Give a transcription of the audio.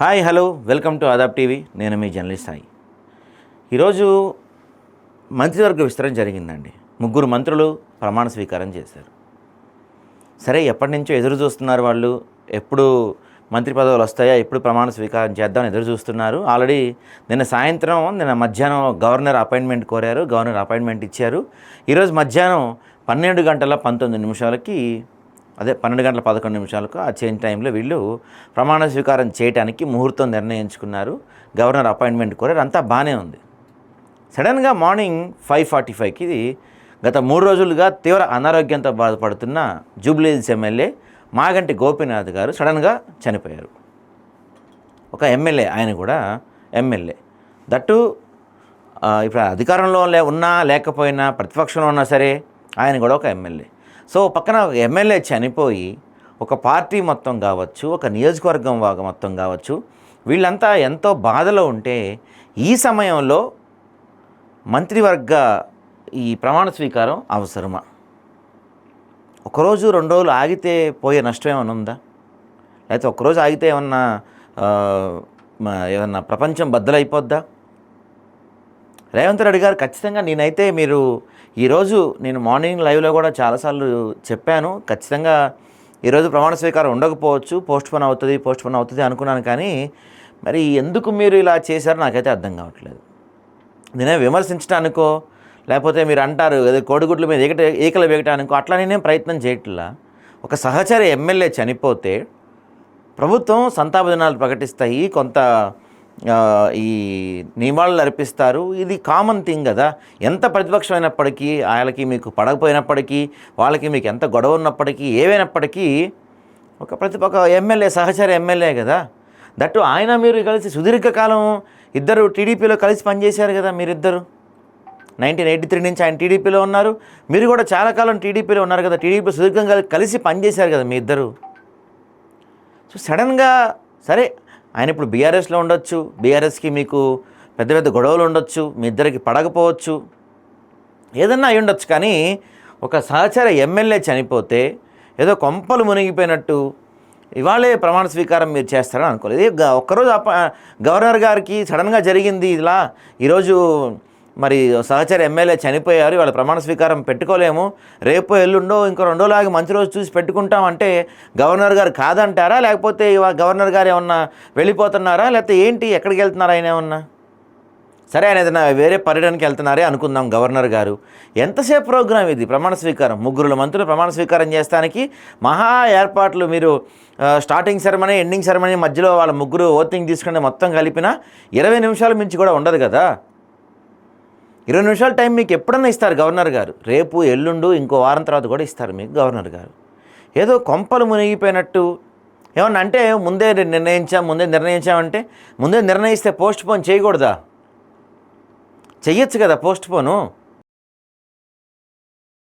Hi hello welcome to అదాప్ TV. నేను మీ జర్నలిస్ట్ సాయి. ఈరోజు మంత్రివర్గ విస్తరణ జరిగిందండి. ముగ్గురు మంత్రులు ప్రమాణ స్వీకారం చేశారు. సరే ఎప్పటి నుంచో ఎదురు చూస్తున్నారు వాళ్ళు? ఎప్పుడు మంత్రి పదవులు వస్తాయా? ఎప్పుడు ప్రమాణ స్వీకారం చేద్దామని ఎదురు చూస్తున్నారు? ఆల్రెడీ నిన్న సాయంత్రం నిన్న మధ్యాహ్నం గవర్నర్ అపాయింట్మెంట్ కోరారు గవర్నర్ అపాయింట్మెంట్ ఇచ్చారు. ఈరోజు మధ్యాహ్నం పన్నెండు గంటల పంతొమ్మిది నిమిషాలకి అదే పన్నెండు గంటల పదకొండు నిమిషాలకు ఆ చేంజ్ టైంలో వీళ్ళు ప్రమాణ స్వీకారం చేయడానికి ముహూర్తం నిర్ణయించుకున్నారు. గవర్నర్ అపాయింట్మెంట్ కోరారు అంతా బాగానే ఉంది. సడన్గా మార్నింగ్ ఫైవ్ ఫార్టీ ఫైవ్కి గత మూడు రోజులుగా తీవ్ర అనారోగ్యంతో బాధపడుతున్న జూబ్లీహిల్స్ ఎమ్మెల్యే మాగంటి గోపీనాథ్ గారు సడన్గా చనిపోయారు. ఒక ఎమ్మెల్యే ఆయన కూడా ఎమ్మెల్యే. దట్టు ఇప్పుడు అధికారంలో లే ఉన్నా లేకపోయినా ప్రతిపక్షంలో ఉన్నా సరే ఆయన కూడా ఒక ఎమ్మెల్యే. సో పక్కన ఎమ్మెల్యే చనిపోయి ఒక పార్టీ మొత్తం కావచ్చు ఒక నియోజకవర్గం మొత్తం కావచ్చు వీళ్ళంతా ఎంతో బాధలో ఉంటే ఈ సమయంలో మంత్రివర్గ ఈ ప్రమాణ స్వీకారం అవసరమా? ఒకరోజు రెండు రోజులు ఆగితే పోయే నష్టం ఏమైనా ఉందా? లేకపోతే ఒకరోజు ఆగితే ఏమన్నా ఏమన్నా ప్రపంచం బద్దలైపోద్దా? రేవంత్ రెడ్డి గారు ఖచ్చితంగా నేనైతే మీరు ఈరోజు నేను మార్నింగ్ లైవ్లో కూడా చాలాసార్లు చెప్పాను. ఖచ్చితంగా ఈరోజు ప్రమాణ స్వీకారం ఉండకపోవచ్చు పోస్ట్ పోన్ అవుతుంది పోస్ట్ పోన్ అవుతుంది అనుకున్నాను కానీ మరి ఎందుకు మీరు ఇలా చేశారో నాకైతే అర్థం కావట్లేదు. నేనే విమర్శించడానికో లేకపోతే మీరు అంటారు కోడిగుడ్ల మీద ఏకట ఏకలు వేయటానికో అట్లా నేనేం ప్రయత్నం చేయట్లా. ఒక సహచర ఎమ్మెల్యే చనిపోతే ప్రభుత్వం సంతాప దినాలు ప్రకటిస్తాయి కొంత ఈ నియమాలు అర్పిస్తారు. ఇది కామన్ థింగ్ కదా. ఎంత ప్రతిపక్షం అయినప్పటికీ వాళ్ళకి మీకు పడకపోయినప్పటికీ వాళ్ళకి మీకు ఎంత గొడవ ఉన్నప్పటికీ ఏవైనప్పటికీ ఒక ప్రతిపక్ష ఎమ్మెల్యే సహచర ఎమ్మెల్యే కదా. దట్టు ఆయన మీరు కలిసి సుదీర్ఘకాలం ఇద్దరు టీడీపీలో కలిసి పనిచేశారు కదా మీరిద్దరు. నైన్టీన్ ఎయిటీ త్రీ నుంచి ఆయన టీడీపీలో ఉన్నారు. మీరు కూడా చాలా కాలం టీడీపీలో ఉన్నారు కదా. టీడీపీ సుదీర్ఘంగా కలిసి పనిచేశారు కదా మీ ఇద్దరు సో సడన్గా సరే ఆయన ఇప్పుడు బీఆర్ఎస్లో ఉండొచ్చు. బీఆర్ఎస్కి మీకు పెద్ద పెద్ద గొడవలు ఉండొచ్చు. మీ ఇద్దరికి పడకపోవచ్చు. ఏదన్నా అయి ఉండొచ్చు. కానీ ఒక సహచర ఎమ్మెల్యే చనిపోతే ఏదో కొంపలు మునిగిపోయినట్టు ఇవాళే ప్రమాణ స్వీకారం మీరు చేస్తారని అనుకోలేదు. ఒక్కరోజు అప్ప గవర్నర్ గారికి సడన్గా జరిగింది ఇలా ఈరోజు మరి సహచర ఎమ్మెల్యే చనిపోయారు వాళ్ళ ప్రమాణ స్వీకారం పెట్టుకోలేము. రేపు ఎల్లుండో ఇంకో రెండో లాగా మంచి రోజు చూసి పెట్టుకుంటామంటే గవర్నర్ గారు కాదంటారా? లేకపోతే గవర్నర్ గారు ఏమన్నా వెళ్ళిపోతున్నారా? లేకపోతే ఏంటి? ఎక్కడికి వెళ్తున్నారా ఆయన ఏమన్నా? సరే ఆయన ఏదైనా వేరే పర్యటనకి వెళ్తున్నారే అనుకుందాం గవర్నర్ గారు. ఎంతసేపు ప్రోగ్రాం ఇది ప్రమాణ స్వీకారం? ముగ్గురు మంత్రులు ప్రమాణ స్వీకారం చేస్తానికి మహా ఏర్పాట్లు మీరు స్టార్టింగ్ సెరమనీ ఎండింగ్ సెరమనీ మధ్యలో వాళ్ళ ముగ్గురు ఓటింగ్ తీసుకుని మొత్తం కలిపిన ఇరవై నిమిషాల మించి కూడా ఉండదు కదా? ఇరవై నిమిషాల టైం మీకు ఎప్పుడన్నా ఇస్తారు గవర్నర్ గారు. రేపు ఎల్లుండు ఇంకో వారం తర్వాత కూడా ఇస్తారు మీకు గవర్నర్ గారు. ఏదో కొంపలు మునిగిపోయినట్టు. ఏమన్నా అంటే ముందే నిర్ణయించాం ముందే నిర్ణయించామంటే ముందే నిర్ణయిస్తే పోస్ట్ పోన్ చేయకూడదా? చెయ్యొచ్చు కదా పోస్ట్ పోను.